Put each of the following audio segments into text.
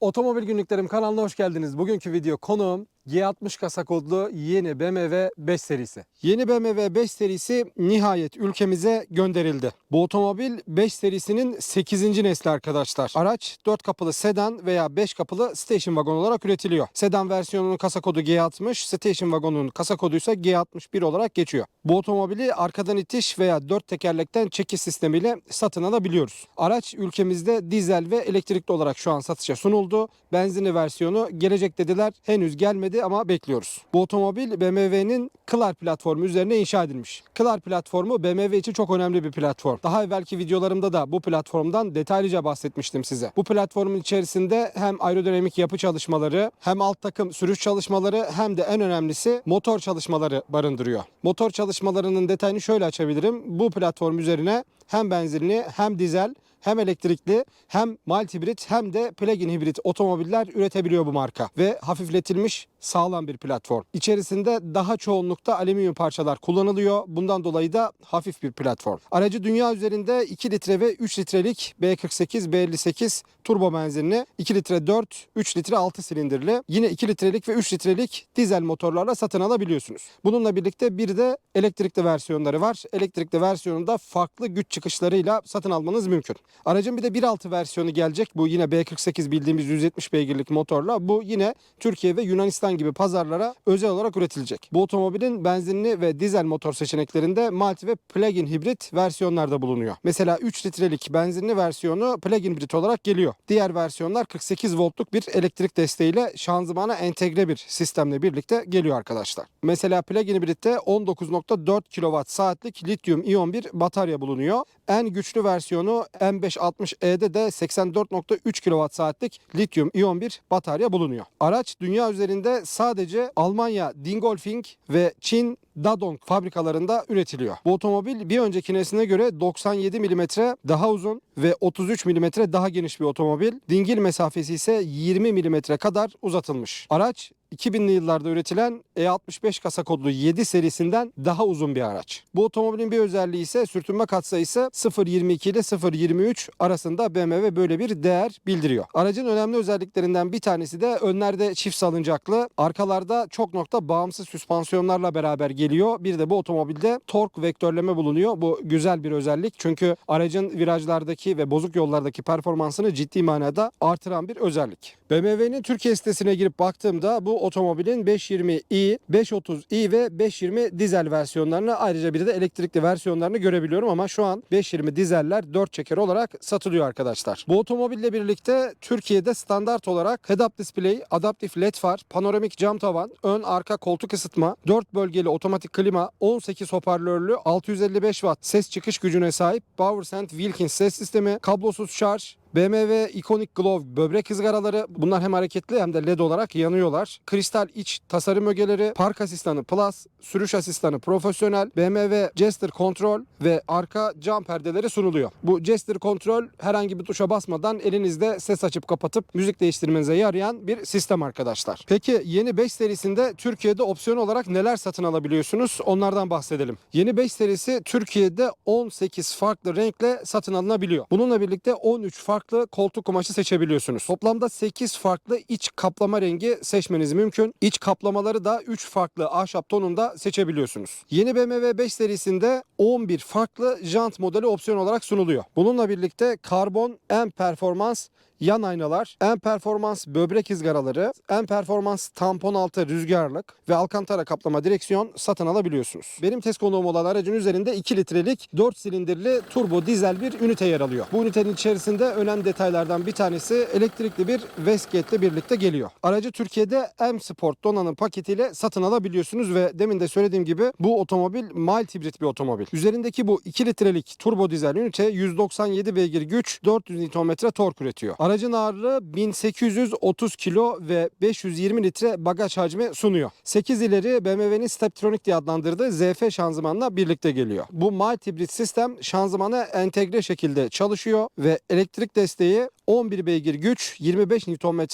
Otomobil Günlüklerim kanalına hoş geldiniz. Bugünkü video konuğum G60 kasa kodlu yeni BMW 5 serisi. Yeni BMW 5 serisi nihayet ülkemize gönderildi. Bu otomobil 5 serisinin 8. nesli arkadaşlar. Araç 4 kapılı sedan veya 5 kapılı station wagon olarak üretiliyor. Sedan versiyonunun kasa kodu G60, station wagonun kasa kodu ise G61 olarak geçiyor. Bu otomobili arkadan itiş veya 4 tekerlekten çekiş sistemiyle satın alabiliyoruz. Araç ülkemizde dizel ve elektrikli olarak şu an satışa sunuldu. Benzinli versiyonu gelecek dediler. Henüz gelmedi ama bekliyoruz. Bu otomobil BMW'nin Klar platformu üzerine inşa edilmiş. Klar platformu BMW için çok önemli bir platform. Daha evvelki videolarımda da bu platformdan detaylıca bahsetmiştim size. Bu platformun içerisinde hem aerodinamik yapı çalışmaları, hem alt takım sürüş çalışmaları hem de en önemlisi motor çalışmaları barındırıyor. Motor çalışmalarının detayını şöyle açabilirim. Bu platform üzerine hem benzinli hem dizel hem elektrikli hem mild hibrit hem de plug-in hibrit otomobiller üretebiliyor bu marka. Ve hafifletilmiş sağlam bir platform. İçerisinde daha çoğunlukta alüminyum parçalar kullanılıyor. Bundan dolayı da hafif bir platform. Aracı dünya üzerinde 2 litre ve 3 litrelik B48, B58 turbo benzinli, 2 litre 4, 3 litre 6 silindirli, yine 2 litrelik ve 3 litrelik dizel motorlarla satın alabiliyorsunuz. Bununla birlikte bir de elektrikli versiyonları var. Elektrikli versiyonunda farklı güç çıkışlarıyla satın almanız mümkün. Aracın bir de 1.6 versiyonu gelecek. Bu yine B48 bildiğimiz 170 beygirlik motorla. Bu yine Türkiye ve Yunanistan gibi pazarlara özel olarak üretilecek. Bu otomobilin benzinli ve dizel motor seçeneklerinde multi ve plug-in hibrit versiyonlarda bulunuyor. Mesela 3 litrelik benzinli versiyonu plug-in hibrit olarak geliyor. Diğer versiyonlar 48 voltluk bir elektrik desteğiyle şanzımana entegre bir sistemle birlikte geliyor arkadaşlar. Mesela plug-in hibritte 19.4 kWh saatlik lityum iyon bir batarya bulunuyor. En güçlü versiyonu M560E'de de 84.3 kWh saatlik lityum iyon bir batarya bulunuyor. Araç dünya üzerinde sadece Almanya Dingolfing ve Çin Dadong fabrikalarında üretiliyor. Bu otomobil bir önceki nesline göre 97 mm daha uzun ve 33 mm daha geniş bir otomobil. Dingil mesafesi ise 20 mm kadar uzatılmış. Araç 2000'li yıllarda üretilen E65 kasa kodlu 7 serisinden daha uzun bir araç. Bu otomobilin bir özelliği ise sürtünme katsayısı 0.22 ile 0.23 arasında BMW böyle bir değer bildiriyor. Aracın önemli özelliklerinden bir tanesi de önlerde çift salıncaklı, arkalarda çok nokta bağımsız süspansiyonlarla beraber geliyor. Bir de bu otomobilde tork vektörleme bulunuyor. Bu güzel bir özellik çünkü aracın virajlardaki ve bozuk yollardaki performansını ciddi manada artıran bir özellik. BMW'nin Türkiye sitesine girip baktığımda bu otomobilin 520i, 530i ve 520 dizel versiyonlarını ayrıca bir de elektrikli versiyonlarını görebiliyorum ama şu an 520 dizeller 4 çeker olarak satılıyor arkadaşlar. Bu otomobille birlikte Türkiye'de standart olarak head-up display, adaptif led far, panoramik cam tavan, ön arka koltuk ısıtma, 4 bölgeli otomatik klima, 18 hoparlörlü 655 watt ses çıkış gücüne sahip Powersend Wilkins ses sistemi, kablosuz şarj, BMW Iconic Glow böbrek ızgaraları bunlar hem hareketli hem de led olarak yanıyorlar. Kristal iç tasarım ögeleri, park asistanı Plus, sürüş asistanı profesyonel, BMW Jester Control ve arka cam perdeleri sunuluyor. Bu Jester Control herhangi bir tuşa basmadan elinizde ses açıp kapatıp müzik değiştirmenize yarayan bir sistem arkadaşlar. Peki yeni 5 serisinde Türkiye'de opsiyon olarak neler satın alabiliyorsunuz? Onlardan bahsedelim. Yeni 5 serisi Türkiye'de 18 farklı renkle satın alınabiliyor. Bununla birlikte 13 farklı farklı koltuk kumaşı seçebiliyorsunuz. Toplamda 8 farklı iç kaplama rengi seçmeniz mümkün. İç kaplamaları da 3 farklı ahşap tonunda seçebiliyorsunuz. Yeni BMW 5 serisinde 11 farklı jant modeli opsiyon olarak sunuluyor. Bununla birlikte karbon en performans yan aynalar, en performans böbrek ızgaraları, en performans tampon altı rüzgarlık ve alkantara kaplama direksiyon satın alabiliyorsunuz. Benim test konuğum olan aracın üzerinde 2 litrelik 4 silindirli turbo dizel bir ünite yer alıyor. Bu ünitenin içerisinde önemli detaylardan bir tanesi elektrikli bir Westgate ile birlikte geliyor. Aracı Türkiye'de M Sport donanım paketiyle satın alabiliyorsunuz ve demin de söylediğim gibi bu otomobil mild hibrit bir otomobil. Üzerindeki bu 2 litrelik turbo dizel ünite 197 beygir güç 400 Nm tork üretiyor. Aracın ağırlığı 1830 kilo ve 520 litre bagaj hacmi sunuyor. 8 ileri BMW'nin Steptronic diye adlandırdığı ZF şanzımanla birlikte geliyor. Bu mild hibrit sistem şanzımana entegre şekilde çalışıyor ve elektrik desteği 11 beygir güç 25 Nm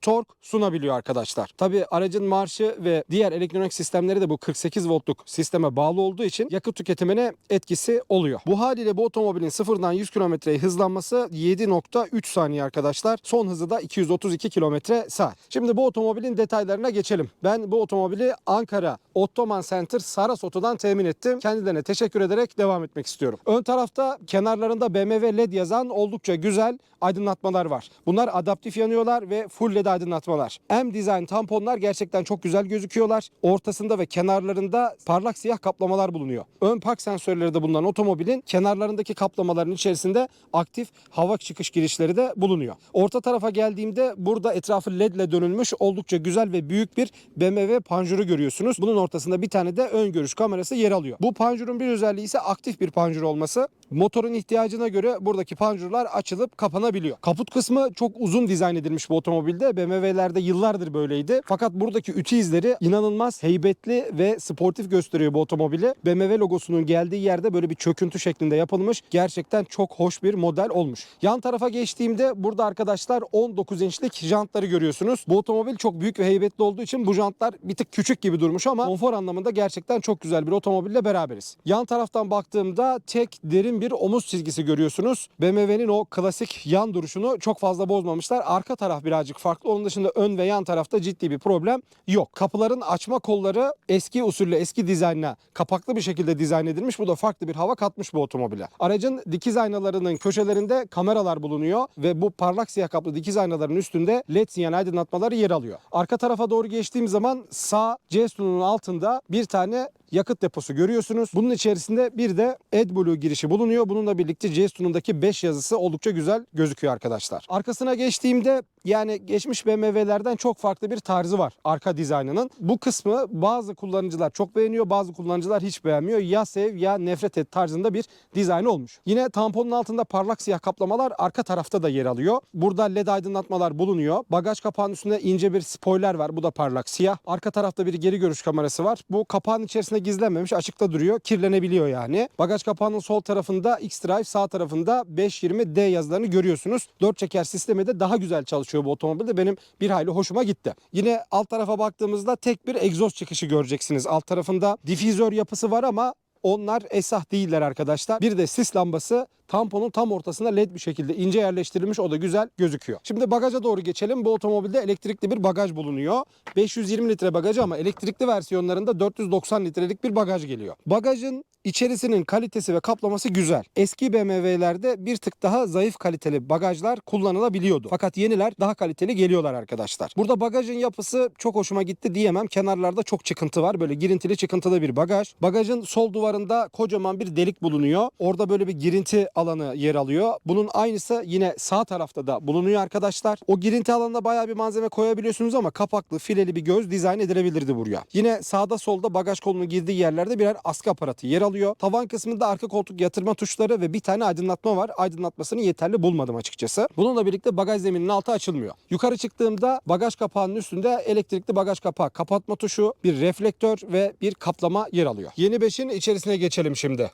tork sunabiliyor arkadaşlar. Tabi aracın marşı ve diğer elektronik sistemleri de bu 48 voltluk sisteme bağlı olduğu için yakıt tüketimine etkisi oluyor. Bu haliyle bu otomobilin sıfırdan 100 kilometreye hızlanması 7.3 saniye arkadaşlar. Son hızı da 232 kilometre saat. Şimdi bu otomobilin detaylarına geçelim. Ben bu otomobili Ankara Ottoman Center Saras Oto'dan temin ettim. Kendilerine teşekkür ederek devam etmek istiyorum. Ön tarafta kenarlarında BMW LED yazan oldukça güzel aydınlatmalar var. Bunlar adaptif yanıyorlar ve full LED aydınlatmalar. M Design tamponlar gerçekten çok güzel gözüküyorlar. Ortasında ve kenarlarında parlak siyah kaplamalar bulunuyor. Ön park sensörleri de bulunan otomobilin kenarlarındaki kaplamaların içerisinde aktif hava çıkış girişleri de bulunuyor. Orta tarafa geldiğimde burada etrafı LED ile dönülmüş oldukça güzel ve büyük bir BMW panjuru görüyorsunuz. Bunun ortasında bir tane de ön görüş kamerası yer alıyor. Bu panjurun bir özelliği ise aktif bir panjur olması. Motorun ihtiyacına göre buradaki panjurlar açılıp kapanabiliyor. Kaput kısmı çok uzun dizayn edilmiş bu otomobilde. BMW'lerde yıllardır böyleydi. Fakat buradaki ütü izleri inanılmaz heybetli ve sportif gösteriyor bu otomobili. BMW logosunun geldiği yerde böyle bir çöküntü şeklinde yapılmış. Gerçekten çok hoş bir model olmuş. Yan tarafa geçtiğimde burada arkadaşlar 19 inçlik jantları görüyorsunuz. Bu otomobil çok büyük ve heybetli olduğu için bu jantlar bir tık küçük gibi durmuş ama konfor anlamında gerçekten çok güzel bir otomobille beraberiz. Yan taraftan baktığımda tek derin bir omuz çizgisi görüyorsunuz. BMW'nin o klasik yan duruşunu çok fazla bozmamışlar. Arka taraf birazcık farklı. Onun dışında ön ve yan tarafta ciddi bir problem yok. Kapıların açma kolları eski usulle eski dizaynla kapaklı bir şekilde dizayn edilmiş. Bu da farklı bir hava katmış bu otomobile. Aracın dikiz aynalarının köşelerinde kameralar bulunuyor ve bu parlak siyah kaplı dikiz aynaların üstünde led sinyal aydınlatmaları yer alıyor. Arka tarafa doğru geçtiğim zaman sağ C sütununun altında bir tane yakıt deposu görüyorsunuz. Bunun içerisinde bir de AdBlue girişi bulunuyor. Bununla birlikte C sütunundaki 5 yazısı oldukça güzel gözüküyor arkadaşlar. Arkasına geçtiğimde yani geçmiş BMW'lerden çok farklı bir tarzı var arka dizaynının. Bu kısmı bazı kullanıcılar çok beğeniyor, bazı kullanıcılar hiç beğenmiyor. Ya sev ya nefret et tarzında bir dizayn olmuş. Yine tamponun altında parlak siyah kaplamalar arka tarafta da yer alıyor. Burada led aydınlatmalar bulunuyor. Bagaj kapağının üstünde ince bir spoiler var. Bu da parlak siyah. Arka tarafta bir geri görüş kamerası var. Bu kapağın içerisinde gizlenmemiş, açıkta duruyor. Kirlenebiliyor yani. Bagaj kapağının sol tarafında X-Drive, sağ tarafında 520D yazılarını görüyorsunuz. 4 çeker sistemi de daha güzel çalışıyor bu otomobilde. Benim bir hayli hoşuma gitti. Yine alt tarafa baktığımızda tek bir egzoz çıkışı göreceksiniz. Alt tarafında difüzör yapısı var ama onlar esah değiller arkadaşlar. Bir de sis lambası tamponun tam ortasına led bir şekilde ince yerleştirilmiş. O da güzel gözüküyor. Şimdi bagaja doğru geçelim. Bu otomobilde elektrikli bir bagaj bulunuyor. 520 litre bagajı ama elektrikli versiyonlarında 490 litrelik bir bagaj geliyor. Bagajın içerisinin kalitesi ve kaplaması güzel. Eski BMW'lerde bir tık daha zayıf kaliteli bagajlar kullanılabiliyordu. Fakat yeniler daha kaliteli geliyorlar arkadaşlar. Burada bagajın yapısı çok hoşuma gitti diyemem. Kenarlarda çok çıkıntı var. Böyle girintili çıkıntılı bir bagaj. Bagajın sol duvarında kocaman bir delik bulunuyor. Orada böyle bir girinti alanı yer alıyor. Bunun aynısı yine sağ tarafta da bulunuyor arkadaşlar. O girinti alanına bayağı bir malzeme koyabiliyorsunuz ama kapaklı fileli bir göz dizayn edilebilirdi buraya. Yine sağda solda bagaj kolunun girdiği yerlerde birer askı aparatı yer alıyor. Tavan kısmında arka koltuk yatırma tuşları ve bir tane aydınlatma var. Aydınlatmasını yeterli bulmadım açıkçası. Bununla birlikte bagaj zemininin altı açılmıyor. Yukarı çıktığımda bagaj kapağının üstünde elektrikli bagaj kapağı kapatma tuşu, bir reflektör ve bir kaplama yer alıyor. Yeni 5'in içerisine geçelim şimdi.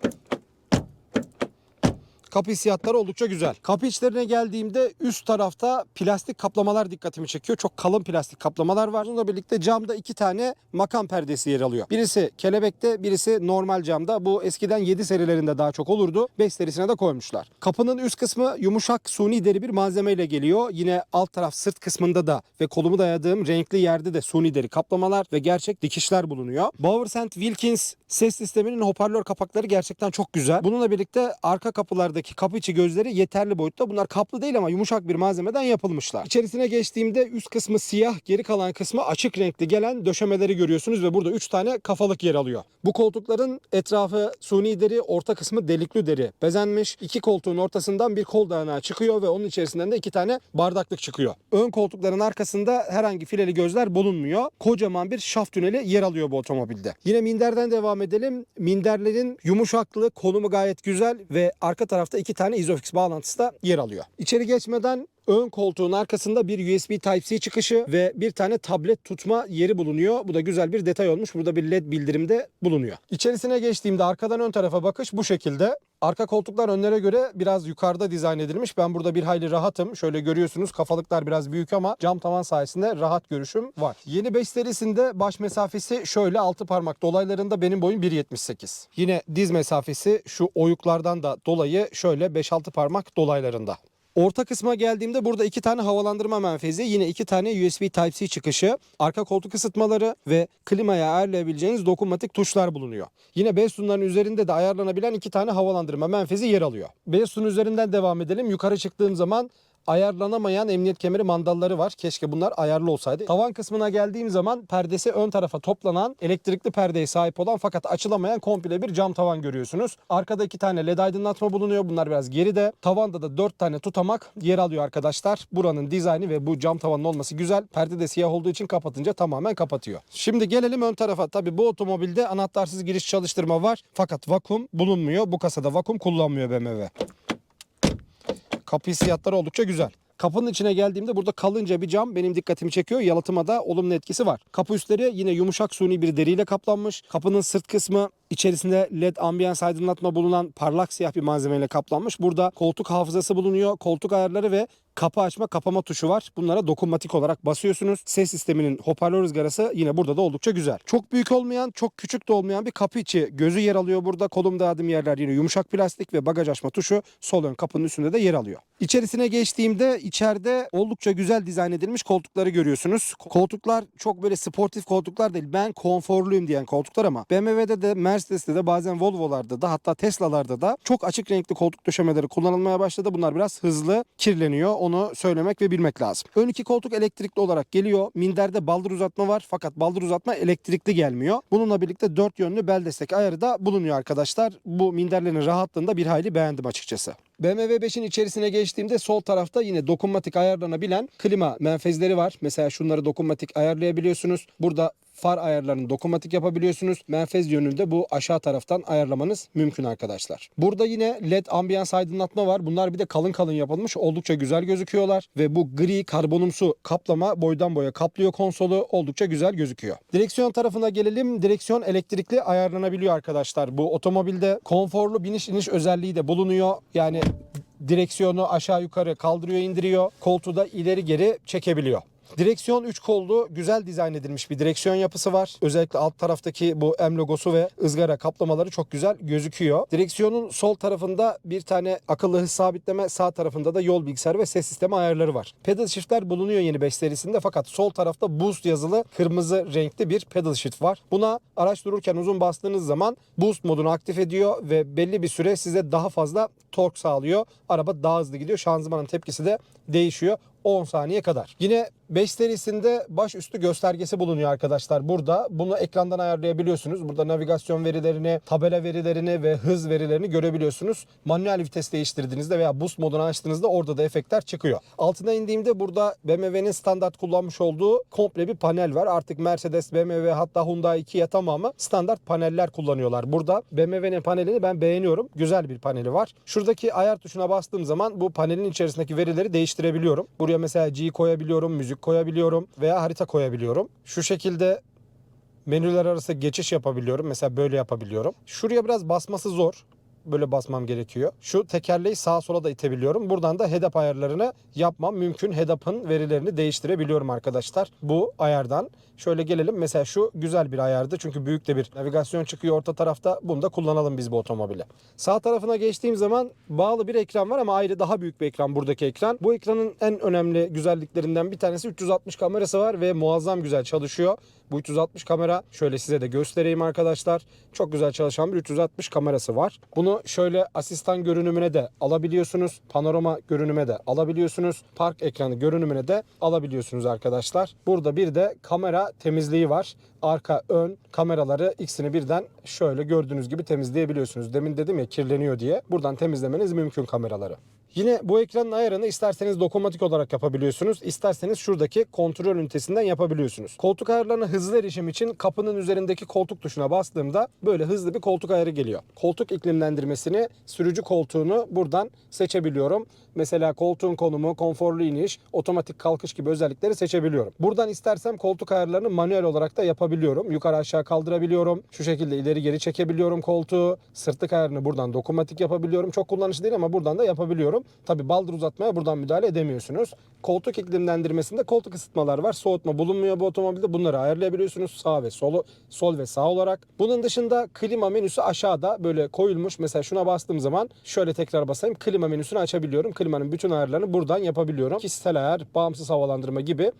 Kapı hissiyatları oldukça güzel. Kapı içlerine geldiğimde üst tarafta plastik kaplamalar dikkatimi çekiyor. Çok kalın plastik kaplamalar var. Bununla birlikte camda iki tane makam perdesi yer alıyor. Birisi kelebekte, birisi normal camda. Bu eskiden 7 serilerinde daha çok olurdu. 5 serisine de koymuşlar. Kapının üst kısmı yumuşak suni deri bir malzemeyle geliyor. Yine alt taraf sırt kısmında da ve kolumu dayadığım renkli yerde de suni deri kaplamalar ve gerçek dikişler bulunuyor. Bauer Wilkins ses sisteminin hoparlör kapakları gerçekten çok güzel. Bununla birlikte arka kapılardaki kapı içi gözleri yeterli boyutta. Bunlar kaplı değil ama yumuşak bir malzemeden yapılmışlar. İçerisine geçtiğimde üst kısmı siyah, geri kalan kısmı açık renkli gelen döşemeleri görüyorsunuz ve burada 3 tane kafalık yer alıyor. Bu koltukların etrafı suni deri, orta kısmı delikli deri bezenmiş. İki koltuğun ortasından bir kol dayanağı çıkıyor ve onun içerisinden de iki tane bardaklık çıkıyor. Ön koltukların arkasında herhangi fileli gözler bulunmuyor. Kocaman bir şaft tüneli yer alıyor bu otomobilde. Yine minderden devam edelim. Minderlerin yumuşaklığı, konumu gayet güzel ve arka tarafta iki tane Isofix bağlantısı da yer alıyor. İçeri geçmeden Ön koltuğun arkasında bir USB Type-C çıkışı ve bir tane tablet tutma yeri bulunuyor. Bu da güzel bir detay olmuş. Burada bir LED bildirimde bulunuyor. İçerisine geçtiğimde arkadan ön tarafa bakış bu şekilde. Arka koltuklar önlere göre biraz yukarıda dizayn edilmiş. Ben burada bir hayli rahatım. Şöyle görüyorsunuz kafalıklar biraz büyük ama cam tavan sayesinde rahat görüşüm var. Yeni 5 serisinde baş mesafesi şöyle 6 parmak dolaylarında benim boyum 1.78. Yine diz mesafesi şu oyuklardan da dolayı şöyle 5-6 parmak dolaylarında. Orta kısma geldiğimde burada iki tane havalandırma menfezi, yine iki tane USB Type-C çıkışı, arka koltuk ısıtmaları ve klimaya ayarlayabileceğiniz dokunmatik tuşlar bulunuyor. Yine B sütunların üzerinde de ayarlanabilen iki tane havalandırma menfezi yer alıyor. B sütun üzerinden devam edelim. Yukarı çıktığım zaman ayarlanamayan emniyet kemeri mandalları var. Keşke bunlar ayarlı olsaydı. Tavan kısmına geldiğim zaman perdesi ön tarafa toplanan elektrikli perdeye sahip olan fakat açılamayan komple bir cam tavan görüyorsunuz. Arkada iki tane led aydınlatma bulunuyor. Bunlar biraz geride. Tavanda da dört tane tutamak yer alıyor arkadaşlar. Buranın dizaynı ve bu cam tavanın olması güzel. Perde de siyah olduğu için kapatınca tamamen kapatıyor. Şimdi gelelim ön tarafa. Tabi bu otomobilde anahtarsız giriş çalıştırma var. Fakat vakum bulunmuyor. Bu kasada vakum kullanmıyor BMW. Kapı hissiyatları oldukça güzel. Kapının içine geldiğimde burada kalınca bir cam benim dikkatimi çekiyor. Yalıtıma da olumlu etkisi var. Kapı üstleri yine yumuşak suni bir deriyle kaplanmış. Kapının sırt kısmı içerisinde led ambiyans aydınlatma bulunan parlak siyah bir malzemeyle kaplanmış. Burada koltuk hafızası bulunuyor. Koltuk ayarları ve kapı açma kapama tuşu var. Bunlara dokunmatik olarak basıyorsunuz. Ses sisteminin hoparlör ızgarası yine burada da oldukça güzel. Çok büyük olmayan, çok küçük de olmayan bir kapı içi gözü yer alıyor burada. Kolumda adım yerler yine yumuşak plastik ve bagaj açma tuşu sol ön kapının üstünde de yer alıyor. İçerisine geçtiğimde içeride oldukça güzel dizayn edilmiş koltukları görüyorsunuz. Koltuklar çok böyle sportif koltuklar değil. Ben konforluyum diyen koltuklar ama BMW'de de Mercedes'te de bazen Volvo'larda da hatta Tesla'larda da çok açık renkli koltuk döşemeleri kullanılmaya başladı. Bunlar biraz hızlı kirleniyor. Onu söylemek ve bilmek lazım. Ön iki koltuk elektrikli olarak geliyor. Minderde baldır uzatma var fakat baldır uzatma elektrikli gelmiyor. Bununla birlikte dört yönlü bel destek ayarı da bulunuyor arkadaşlar. Bu minderlerin rahatlığında bir hayli beğendim açıkçası. BMW 5'in içerisine geçtiğimde sol tarafta yine dokunmatik ayarlanabilen klima menfezleri var. Mesela şunları dokunmatik ayarlayabiliyorsunuz. Burada far ayarlarını dokunmatik yapabiliyorsunuz. Menfez yönünde bu aşağı taraftan ayarlamanız mümkün arkadaşlar. Burada yine led ambiyans aydınlatma var. Bunlar bir de kalın kalın yapılmış. Oldukça güzel gözüküyorlar. Ve bu gri karbonumsu kaplama boydan boya kaplıyor konsolu. Oldukça güzel gözüküyor. Direksiyon tarafına gelelim. Direksiyon elektrikli ayarlanabiliyor arkadaşlar. Bu otomobilde konforlu biniş iniş özelliği de bulunuyor. Yani direksiyonu aşağı yukarı kaldırıyor indiriyor. Koltuğu da ileri geri çekebiliyor. Direksiyon 3 kollu güzel dizayn edilmiş bir direksiyon yapısı var. Özellikle alt taraftaki bu M logosu ve ızgara kaplamaları çok güzel gözüküyor. Direksiyonun sol tarafında bir tane akıllı hız sabitleme, sağ tarafında da yol bilgisayarı ve ses sistemi ayarları var. Pedal shiftler bulunuyor yeni 5 serisinde fakat sol tarafta boost yazılı kırmızı renkli bir pedal shift var. Buna araç dururken uzun bastığınız zaman boost modunu aktif ediyor ve belli bir süre size daha fazla tork sağlıyor. Araba daha hızlı gidiyor. Şanzımanın tepkisi de değişiyor. 10 saniye kadar. Yine 5 serisinde baş üstü göstergesi bulunuyor arkadaşlar burada. Bunu ekrandan ayarlayabiliyorsunuz. Burada navigasyon verilerini, tabela verilerini ve hız verilerini görebiliyorsunuz. Manuel vites değiştirdiğinizde veya boost modunu açtığınızda orada da efektler çıkıyor. Altına indiğimde burada BMW'nin standart kullanmış olduğu komple bir panel var. Artık Mercedes, BMW hatta Hyundai, Kia tamamı standart paneller kullanıyorlar. Burada BMW'nin panelini ben beğeniyorum. Güzel bir paneli var. Şuradaki ayar tuşuna bastığım zaman bu panelin içerisindeki verileri değiştirebiliyorum. Buraya mesela G koyabiliyorum, müzik koyabiliyorum veya harita koyabiliyorum. Şu şekilde menüler arası geçiş yapabiliyorum. Mesela böyle yapabiliyorum. Şuraya biraz basması zor. Böyle basmam gerekiyor. Şu tekerleği sağa sola da itebiliyorum. Buradan da head-up ayarlarını yapmam mümkün. Head-up'ın verilerini değiştirebiliyorum arkadaşlar. Bu ayardan. Şöyle gelelim. Mesela şu güzel bir ayardı. Çünkü büyük de bir navigasyon çıkıyor orta tarafta. Bunu da kullanalım biz bu otomobile. Sağ tarafına geçtiğim zaman bağlı bir ekran var ama ayrı daha büyük bir ekran buradaki ekran. Bu ekranın en önemli güzelliklerinden bir tanesi 360 kamerası var ve muazzam güzel çalışıyor. Bu 360 kamera şöyle size de göstereyim arkadaşlar. Çok güzel çalışan bir 360 kamerası var. Bunu şöyle asistan görünümüne de alabiliyorsunuz. Panorama görünüme de alabiliyorsunuz. Park ekranı görünümüne de alabiliyorsunuz arkadaşlar. Burada bir de kamera temizliği var. Arka ön kameraları ikisini birden şöyle gördüğünüz gibi temizleyebiliyorsunuz. Demin dedim ya kirleniyor diye. Buradan temizlemeniz mümkün kameraları. Yine bu ekranın ayarını isterseniz dokunmatik olarak yapabiliyorsunuz. isterseniz şuradaki kontrol ünitesinden yapabiliyorsunuz. Koltuk ayarlarına hızlı erişim için kapının üzerindeki koltuk tuşuna bastığımda böyle hızlı bir koltuk ayarı geliyor. Koltuk iklimlendirmesini, sürücü koltuğunu buradan seçebiliyorum. Mesela koltuğun konumu, konforlu iniş, otomatik kalkış gibi özellikleri seçebiliyorum. Buradan istersem koltuk ayarlarını manuel olarak da yapabiliyorum. Yukarı aşağı kaldırabiliyorum. Şu şekilde ileri geri çekebiliyorum koltuğu. Sırtlık ayarını buradan dokunmatik yapabiliyorum. Çok kullanışlı değil ama buradan da yapabiliyorum. Tabi baldır uzatmaya buradan müdahale edemiyorsunuz. Koltuk iklimlendirmesinde koltuk ısıtmalar var. Soğutma bulunmuyor bu otomobilde. Bunları ayarlayabiliyorsunuz sağ ve solu, sol ve sağ olarak. Bunun dışında klima menüsü aşağıda böyle koyulmuş. Mesela şuna bastığım zaman şöyle tekrar basayım. Klima menüsünü açabiliyorum. Klimanın bütün ayarlarını buradan yapabiliyorum. Kişisel ayar, bağımsız havalandırma gibi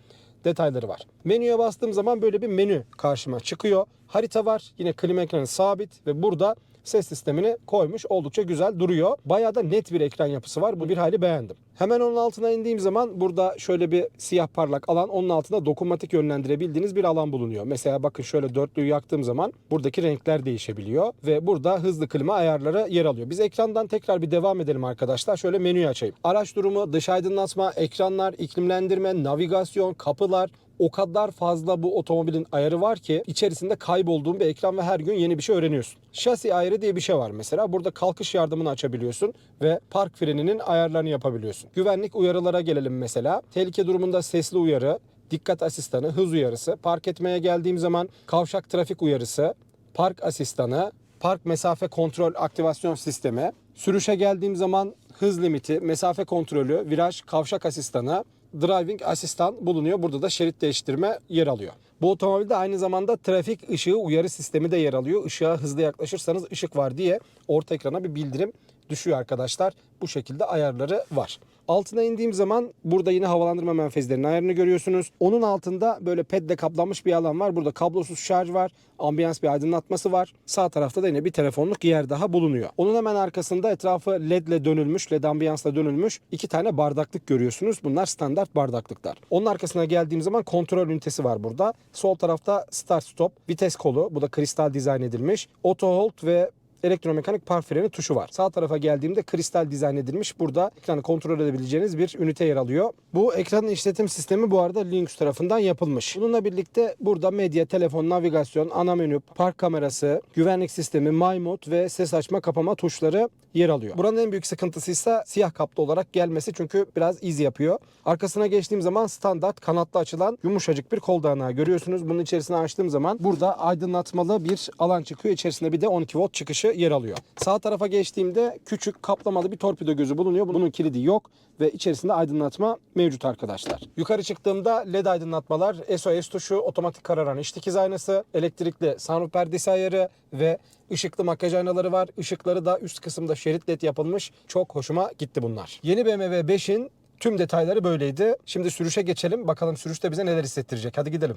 detayları var. Menüye bastığım zaman böyle bir menü karşıma çıkıyor. Harita var. Yine klima ekranı sabit ve burada ses sistemini koymuş. Oldukça güzel duruyor. Bayağı da net bir ekran yapısı var. Bu bir hali beğendim. Hemen onun altına indiğim zaman burada şöyle bir siyah parlak alan onun altında dokunmatik yönlendirebildiğiniz bir alan bulunuyor. Mesela bakın şöyle dörtlüyü yaktığım zaman buradaki renkler değişebiliyor ve burada hızlı klima ayarları yer alıyor. Biz ekrandan tekrar bir devam edelim arkadaşlar. Şöyle menüyü açayım. Araç durumu, dış aydınlatma, ekranlar, iklimlendirme, navigasyon, kapılar, o kadar fazla bu otomobilin ayarı var ki içerisinde kaybolduğun bir ekran ve her gün yeni bir şey öğreniyorsun. Şasi ayarı diye bir şey var mesela. Burada kalkış yardımını açabiliyorsun ve park freninin ayarlarını yapabiliyorsun. Güvenlik uyarılara gelelim mesela. Tehlike durumunda sesli uyarı, dikkat asistanı, hız uyarısı, park etmeye geldiğim zaman kavşak trafik uyarısı, park asistanı, park mesafe kontrol aktivasyon sistemi, sürüşe geldiğim zaman hız limiti, mesafe kontrolü, viraj, kavşak asistanı, driving asistan bulunuyor. Burada da şerit değiştirme yer alıyor. Bu otomobilde aynı zamanda trafik ışığı uyarı sistemi de yer alıyor. Işığa hızlı yaklaşırsanız ışık var diye orta ekrana bir bildirim düşüyor arkadaşlar. Bu şekilde ayarları var. Altına indiğim zaman burada yine havalandırma menfezlerinin ayarını görüyorsunuz. Onun altında böyle pedle kaplanmış bir alan var. Burada kablosuz şarj var. Ambiyans bir aydınlatması var. Sağ tarafta da yine bir telefonluk yer daha bulunuyor. Onun hemen arkasında etrafı led ile dönülmüş, led ambiyansla dönülmüş iki tane bardaklık görüyorsunuz. Bunlar standart bardaklıklar. Onun arkasına geldiğim zaman kontrol ünitesi var burada. Sol tarafta start stop, vites kolu. Bu da kristal dizayn edilmiş. Auto hold ve elektromekanik park freni tuşu var. Sağ tarafa geldiğimde kristal dizayn edilmiş. Burada ekranı kontrol edebileceğiniz bir ünite yer alıyor. Bu ekranın işletim sistemi bu arada Linux tarafından yapılmış. Bununla birlikte burada medya, telefon, navigasyon, ana menü, park kamerası, güvenlik sistemi, My Mode ve ses açma kapama tuşları yer alıyor. Buranın en büyük sıkıntısı ise siyah kaplı olarak gelmesi çünkü biraz easy yapıyor. Arkasına geçtiğim zaman standart kanatlı açılan yumuşacık bir kol görüyorsunuz. Bunun içerisine açtığım zaman burada aydınlatmalı bir alan çıkıyor. İçerisinde bir de 12 volt çıkışı yer alıyor. Sağ tarafa geçtiğimde küçük kaplamalı bir torpido gözü bulunuyor. Bunun kilidi yok ve içerisinde aydınlatma mevcut arkadaşlar. Yukarı çıktığımda led aydınlatmalar, SOS tuşu, otomatik kararan iç dikiz aynası, elektrikli sunroof perdesi ayarı ve ışıklı makyaj aynaları var. Işıkları da üst kısımda şerit led yapılmış. Çok hoşuma gitti bunlar. Yeni BMW 5'in tüm detayları böyleydi. Şimdi sürüşe geçelim. Bakalım sürüşte bize neler hissettirecek. Hadi gidelim.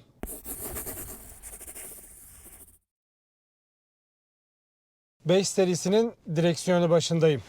5 serisinin direksiyonu başındayım.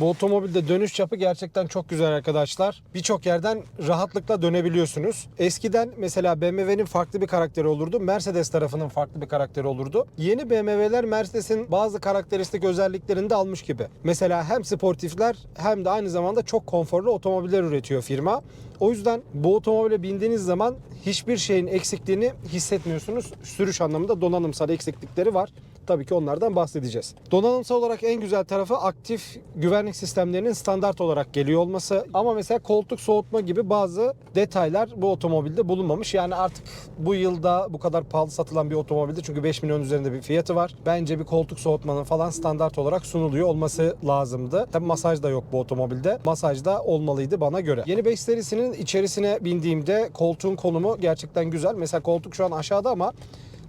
Bu otomobilde dönüş çapı gerçekten çok güzel arkadaşlar. Birçok yerden rahatlıkla dönebiliyorsunuz. Eskiden mesela BMW'nin farklı bir karakteri olurdu. Mercedes tarafının farklı bir karakteri olurdu. Yeni BMW'ler Mercedes'in bazı karakteristik özelliklerini de almış gibi. Mesela hem sportifler hem de aynı zamanda çok konforlu otomobiller üretiyor firma. O yüzden bu otomobile bindiğiniz zaman hiçbir şeyin eksikliğini hissetmiyorsunuz. Sürüş anlamında donanımsal eksiklikleri var. Tabii ki onlardan bahsedeceğiz. Donanımsal olarak en güzel tarafı aktif güvenlik sistemlerinin standart olarak geliyor olması. Ama mesela koltuk soğutma gibi bazı detaylar bu otomobilde bulunmamış. Yani artık bu yılda bu kadar pahalı satılan bir otomobilde çünkü 5 milyon üzerinde bir fiyatı var. Bence bir koltuk soğutmanın falan standart olarak sunuluyor olması lazımdı. Tabii masaj da yok bu otomobilde. Masaj da olmalıydı bana göre. Yeni 5 serisinin içerisine bindiğimde koltuğun konumu gerçekten güzel. Mesela koltuk şu an aşağıda ama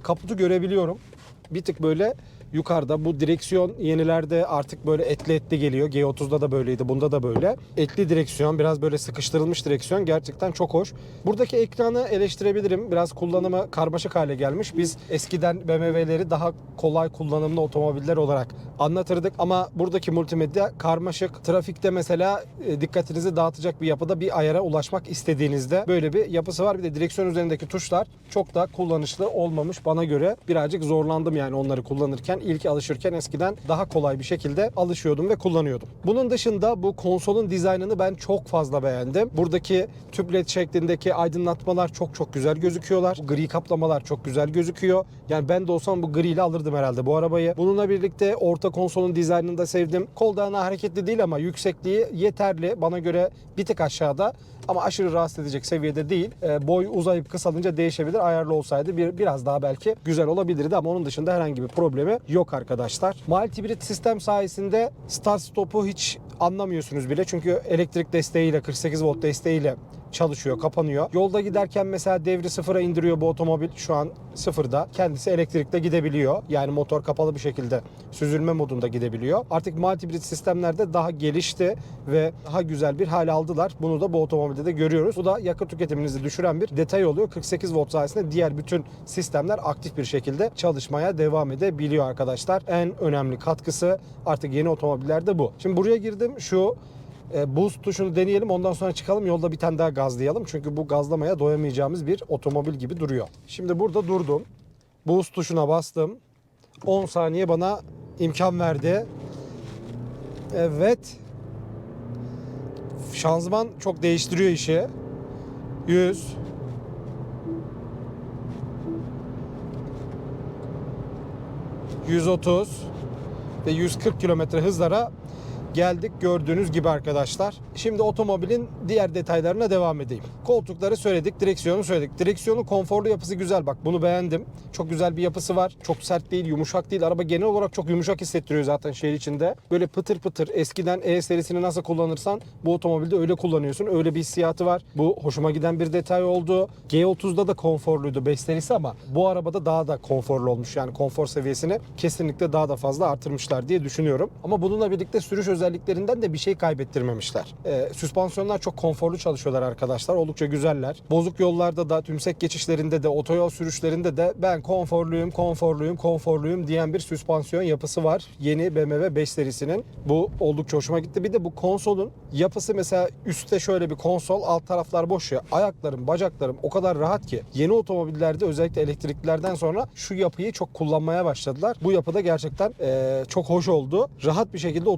kaputu görebiliyorum bir tık böyle yukarıda. Bu direksiyon yenilerde artık böyle etli etli geliyor. G30'da da böyleydi. Bunda da böyle. Etli direksiyon. Biraz böyle sıkıştırılmış direksiyon. Gerçekten çok hoş. Buradaki ekranı eleştirebilirim. Biraz kullanımı karmaşık hale gelmiş. Biz eskiden BMW'leri daha kolay kullanımlı otomobiller olarak anlatırdık. Ama buradaki multimedya karmaşık. Trafikte mesela e, dikkatinizi dağıtacak bir yapıda bir ayara ulaşmak istediğinizde böyle bir yapısı var. Bir de direksiyon üzerindeki tuşlar çok da kullanışlı olmamış bana göre. Birazcık zorlandım yani onları kullanırken. İlk alışırken eskiden daha kolay bir şekilde alışıyordum ve kullanıyordum. Bunun dışında bu konsolun dizaynını ben çok fazla beğendim. Buradaki tüp şeklindeki aydınlatmalar çok çok güzel gözüküyorlar. Gri kaplamalar çok güzel gözüküyor. Yani ben de olsam bu gri ile alırdım herhalde bu arabayı. Bununla birlikte orta konsolun dizaynını da sevdim. Kol dağına hareketli değil ama yüksekliği yeterli. Bana göre bir tık aşağıda ama aşırı rahatsız edecek seviyede değil. E, boy uzayıp kısalınca değişebilir. Ayarlı olsaydı bir biraz daha belki güzel olabilirdi ama onun dışında herhangi bir problemi yok arkadaşlar. Mild hibrit sistem sayesinde start stop'u hiç anlamıyorsunuz bile. Çünkü elektrik desteğiyle 48 volt desteğiyle çalışıyor, kapanıyor. Yolda giderken mesela devri sıfıra indiriyor bu otomobil. Şu an sıfırda. Kendisi elektrikle gidebiliyor. Yani motor kapalı bir şekilde süzülme modunda gidebiliyor. Artık mild hibrit sistemlerde daha gelişti ve daha güzel bir hal aldılar. Bunu da bu otomobilde de görüyoruz. Bu da yakıt tüketiminizi düşüren bir detay oluyor. 48 volt sayesinde diğer bütün sistemler aktif bir şekilde çalışmaya devam edebiliyor arkadaşlar. En önemli katkısı artık yeni otomobillerde bu. Şimdi buraya girdim. Şu e, boost tuşunu deneyelim ondan sonra çıkalım yolda bir tane daha gazlayalım. Çünkü bu gazlamaya doyamayacağımız bir otomobil gibi duruyor. Şimdi burada durdum. Boost tuşuna bastım. 10 saniye bana imkan verdi. Evet. Şanzıman çok değiştiriyor işi. 100 130 ve 140 kilometre hızlara geldik gördüğünüz gibi arkadaşlar. Şimdi otomobilin diğer detaylarına devam edeyim. Koltukları söyledik, direksiyonu söyledik. Direksiyonun konforlu yapısı güzel bak bunu beğendim. Çok güzel bir yapısı var. Çok sert değil, yumuşak değil. Araba genel olarak çok yumuşak hissettiriyor zaten şehir içinde. Böyle pıtır pıtır eskiden E serisini nasıl kullanırsan bu otomobilde öyle kullanıyorsun. Öyle bir hissiyatı var. Bu hoşuma giden bir detay oldu. G30'da da konforluydu 5 serisi ama bu arabada daha da konforlu olmuş. Yani konfor seviyesini kesinlikle daha da fazla artırmışlar diye düşünüyorum. Ama bununla birlikte sürüş özelliklerinden de bir şey kaybettirmemişler. Ee, süspansiyonlar çok konforlu çalışıyorlar arkadaşlar. Oldukça güzeller. Bozuk yollarda da, tümsek geçişlerinde de, otoyol sürüşlerinde de ben konforluyum, konforluyum, konforluyum diyen bir süspansiyon yapısı var. Yeni BMW 5 serisinin. Bu oldukça hoşuma gitti. Bir de bu konsolun yapısı mesela üstte şöyle bir konsol, alt taraflar boş ya. Ayaklarım, bacaklarım o kadar rahat ki. Yeni otomobillerde özellikle elektriklerden sonra şu yapıyı çok kullanmaya başladılar. Bu yapıda gerçekten eee, çok hoş oldu. Rahat bir şekilde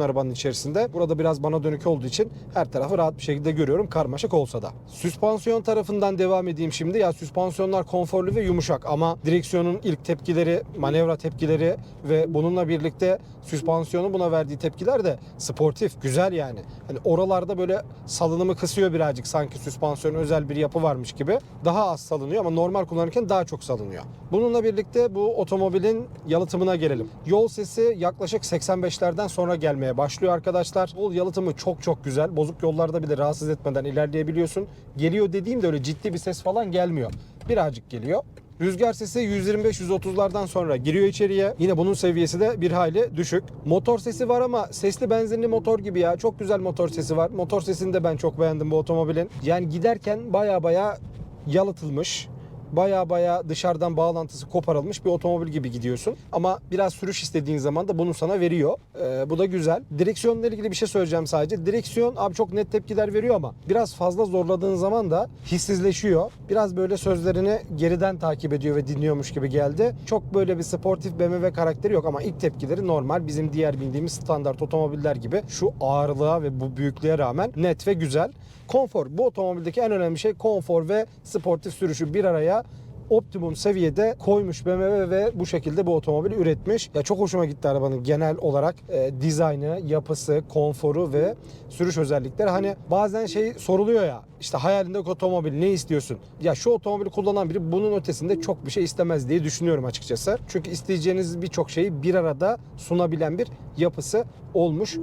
oturabiliyorsun arabanın içerisinde. Burada biraz bana dönük olduğu için her tarafı rahat bir şekilde görüyorum karmaşık olsa da. Süspansiyon tarafından devam edeyim şimdi. Ya süspansiyonlar konforlu ve yumuşak ama direksiyonun ilk tepkileri, manevra tepkileri ve bununla birlikte süspansiyonun buna verdiği tepkiler de sportif, güzel yani. Hani oralarda böyle salınımı kısıyor birazcık sanki süspansiyon özel bir yapı varmış gibi. Daha az salınıyor ama normal kullanırken daha çok salınıyor. Bununla birlikte bu otomobilin yalıtımına gelelim. Yol sesi yaklaşık 85'lerden sonra gelmeye başlıyor arkadaşlar. Yol yalıtımı çok çok güzel. Bozuk yollarda bile rahatsız etmeden ilerleyebiliyorsun. Geliyor dediğimde öyle ciddi bir ses falan gelmiyor. Birazcık geliyor. Rüzgar sesi 125-130'lardan sonra giriyor içeriye. Yine bunun seviyesi de bir hayli düşük. Motor sesi var ama sesli benzinli motor gibi ya. Çok güzel motor sesi var. Motor sesini de ben çok beğendim bu otomobilin. Yani giderken baya baya yalıtılmış baya baya dışarıdan bağlantısı koparılmış bir otomobil gibi gidiyorsun. Ama biraz sürüş istediğin zaman da bunu sana veriyor. Ee, bu da güzel. Direksiyonla ilgili bir şey söyleyeceğim sadece. Direksiyon abi çok net tepkiler veriyor ama biraz fazla zorladığın zaman da hissizleşiyor. Biraz böyle sözlerini geriden takip ediyor ve dinliyormuş gibi geldi. Çok böyle bir sportif BMW karakteri yok ama ilk tepkileri normal. Bizim diğer bildiğimiz standart otomobiller gibi şu ağırlığa ve bu büyüklüğe rağmen net ve güzel. Konfor. Bu otomobildeki en önemli şey konfor ve sportif sürüşü bir araya optimum seviyede koymuş BMW ve bu şekilde bu otomobili üretmiş. Ya çok hoşuma gitti arabanın genel olarak e, dizaynı, yapısı, konforu ve sürüş özellikleri. Hani bazen şey soruluyor ya işte hayalindeki otomobil ne istiyorsun? Ya şu otomobili kullanan biri bunun ötesinde çok bir şey istemez diye düşünüyorum açıkçası. Çünkü isteyeceğiniz birçok şeyi bir arada sunabilen bir yapısı olmuş.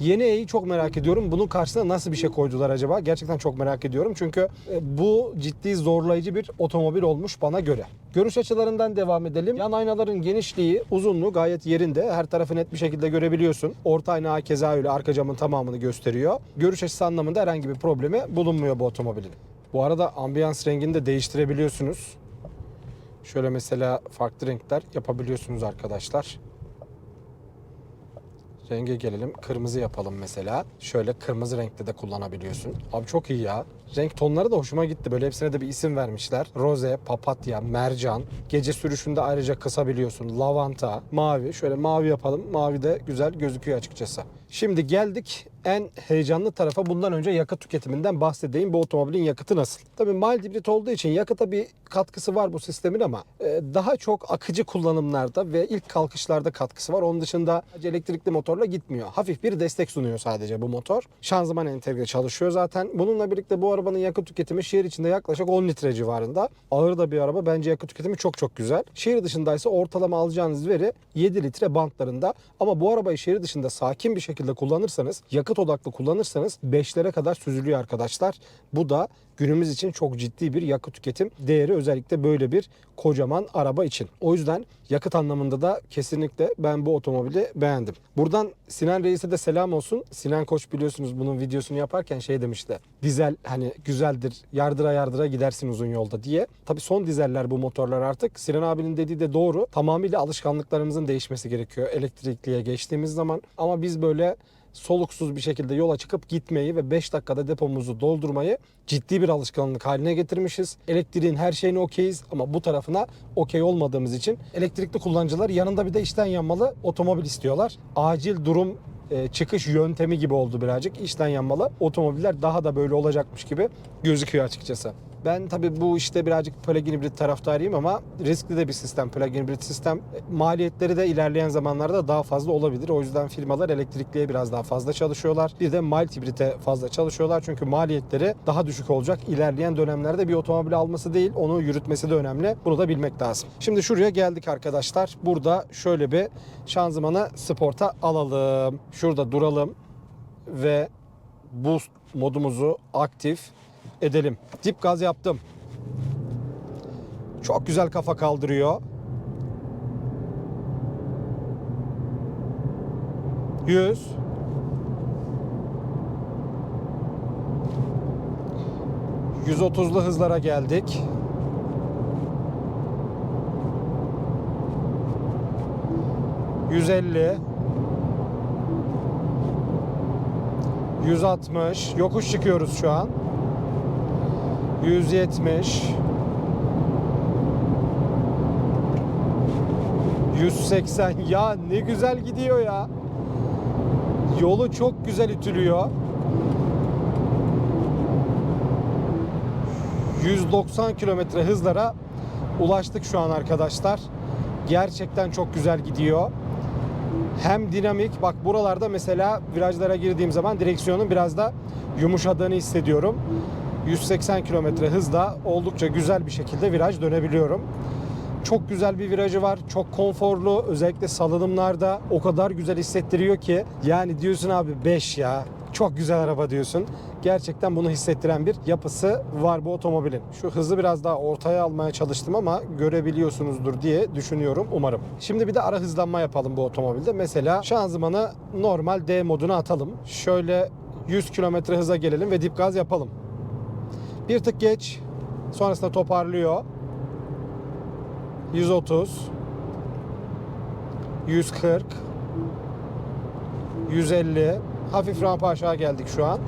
Yeni E'yi çok merak ediyorum. Bunun karşısına nasıl bir şey koydular acaba? Gerçekten çok merak ediyorum. Çünkü e, bu ciddi zorlayıcı bir otomobil olmuş bana göre. Görüş açılarından devam edelim. Yan aynaların genişliği, uzunluğu gayet yerinde. Her tarafı net bir şekilde görebiliyorsun. Orta ayna keza öyle arka camın tamamını gösteriyor. Görüş açısı anlamında herhangi bir problemi bulunmuyor bu otomobilin. Bu arada ambiyans rengini de değiştirebiliyorsunuz. Şöyle mesela farklı renkler yapabiliyorsunuz arkadaşlar. Renge gelelim. Kırmızı yapalım mesela. Şöyle kırmızı renkte de kullanabiliyorsun. Abi çok iyi ya. Renk tonları da hoşuma gitti. Böyle hepsine de bir isim vermişler. Roze, papatya, mercan. Gece sürüşünde ayrıca kısabiliyorsun. Lavanta, mavi. Şöyle mavi yapalım. Mavi de güzel gözüküyor açıkçası. Şimdi geldik en heyecanlı tarafa bundan önce yakıt tüketiminden bahsedeyim. Bu otomobilin yakıtı nasıl? Tabii mild hibrit olduğu için yakıta bir katkısı var bu sistemin ama e, daha çok akıcı kullanımlarda ve ilk kalkışlarda katkısı var. Onun dışında elektrikli motorla gitmiyor. Hafif bir destek sunuyor sadece bu motor. Şanzıman entegre çalışıyor zaten. Bununla birlikte bu arabanın yakıt tüketimi şehir içinde yaklaşık 10 litre civarında. Ağır da bir araba. Bence yakıt tüketimi çok çok güzel. Şehir dışındaysa ortalama alacağınız veri 7 litre bantlarında. Ama bu arabayı şehir dışında sakin bir şekilde kullanırsanız, yakıt odaklı kullanırsanız 5'lere kadar süzülüyor arkadaşlar. Bu da günümüz için çok ciddi bir yakıt tüketim değeri özellikle böyle bir kocaman araba için. O yüzden yakıt anlamında da kesinlikle ben bu otomobili beğendim. Buradan Sinan Reis'e de selam olsun. Sinan Koç biliyorsunuz bunun videosunu yaparken şey demişti. Dizel hani güzeldir yardıra yardıra gidersin uzun yolda diye. Tabi son dizeller bu motorlar artık. Sinan abinin dediği de doğru. Tamamıyla alışkanlıklarımızın değişmesi gerekiyor elektrikliye geçtiğimiz zaman. Ama biz böyle soluksuz bir şekilde yola çıkıp gitmeyi ve 5 dakikada depomuzu doldurmayı ciddi bir alışkanlık haline getirmişiz. Elektriğin her şeyine okeyiz ama bu tarafına okey olmadığımız için elektrikli kullanıcılar yanında bir de içten yanmalı otomobil istiyorlar. Acil durum e, çıkış yöntemi gibi oldu birazcık. İçten yanmalı otomobiller daha da böyle olacakmış gibi gözüküyor açıkçası. Ben tabii bu işte birazcık plug-in hibrit taraftarıyım ama riskli de bir sistem plug-in hibrit sistem. E, Maliyetleri de ilerleyen zamanlarda daha fazla olabilir. O yüzden firmalar elektrikliye biraz daha fazla çalışıyorlar. Bir de mild hibrite fazla çalışıyorlar. Çünkü maliyetleri daha düşük olacak. İlerleyen dönemlerde bir otomobil alması değil, onu yürütmesi de önemli. Bunu da bilmek lazım. Şimdi şuraya geldik arkadaşlar. Burada şöyle bir şanzımanı sporta alalım. Şurada duralım ve boost modumuzu aktif edelim. Dip gaz yaptım. Çok güzel kafa kaldırıyor. 100 130'lu hızlara geldik. Yüz elli. 160. Yokuş çıkıyoruz şu an. 170 180 ya ne güzel gidiyor ya. Yolu çok güzel ütülüyor. 190 kilometre hızlara ulaştık şu an arkadaşlar. Gerçekten çok güzel gidiyor. Hem dinamik bak buralarda mesela virajlara girdiğim zaman direksiyonun biraz da yumuşadığını hissediyorum. 180 kilometre hızla oldukça güzel bir şekilde viraj dönebiliyorum. Çok güzel bir virajı var. Çok konforlu. Özellikle salınımlarda o kadar güzel hissettiriyor ki. Yani diyorsun abi 5 ya. Çok güzel araba diyorsun. Gerçekten bunu hissettiren bir yapısı var bu otomobilin. Şu hızı biraz daha ortaya almaya çalıştım ama görebiliyorsunuzdur diye düşünüyorum umarım. Şimdi bir de ara hızlanma yapalım bu otomobilde. Mesela şanzımanı normal D moduna atalım. Şöyle 100 km hıza gelelim ve dip gaz yapalım. Bir tık geç. Sonrasında toparlıyor. 130 140 150 hafif rampa aşağı geldik şu an.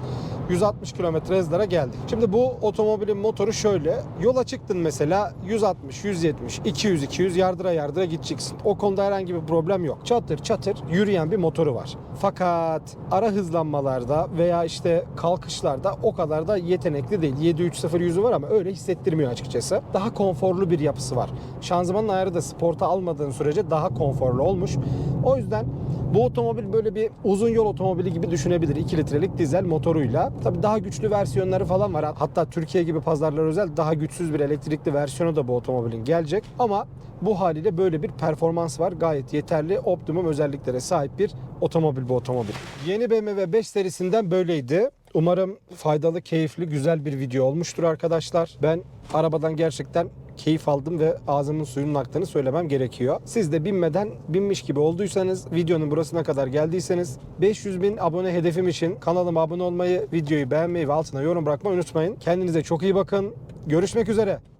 160 kilometre hızlara geldik. Şimdi bu otomobilin motoru şöyle. Yola çıktın mesela 160, 170, 200, 200 yardıra yardıra gideceksin. O konuda herhangi bir problem yok. Çatır çatır yürüyen bir motoru var. Fakat ara hızlanmalarda veya işte kalkışlarda o kadar da yetenekli değil. 730 yüzü var ama öyle hissettirmiyor açıkçası. Daha konforlu bir yapısı var. Şanzımanın ayarı da sporta almadığın sürece daha konforlu olmuş. O yüzden bu otomobil böyle bir uzun yol otomobili gibi düşünebilir. 2 litrelik dizel motoruyla. Tabii daha güçlü versiyonları falan var. Hatta Türkiye gibi pazarlar özel daha güçsüz bir elektrikli versiyonu da bu otomobilin gelecek. Ama bu haliyle böyle bir performans var. Gayet yeterli, optimum özelliklere sahip bir otomobil bu otomobil. Yeni BMW 5 serisinden böyleydi. Umarım faydalı, keyifli, güzel bir video olmuştur arkadaşlar. Ben arabadan gerçekten keyif aldım ve ağzımın suyunun aktığını söylemem gerekiyor. Siz de binmeden binmiş gibi olduysanız, videonun burasına kadar geldiyseniz 500 bin abone hedefim için kanalıma abone olmayı, videoyu beğenmeyi ve altına yorum bırakmayı unutmayın. Kendinize çok iyi bakın. Görüşmek üzere.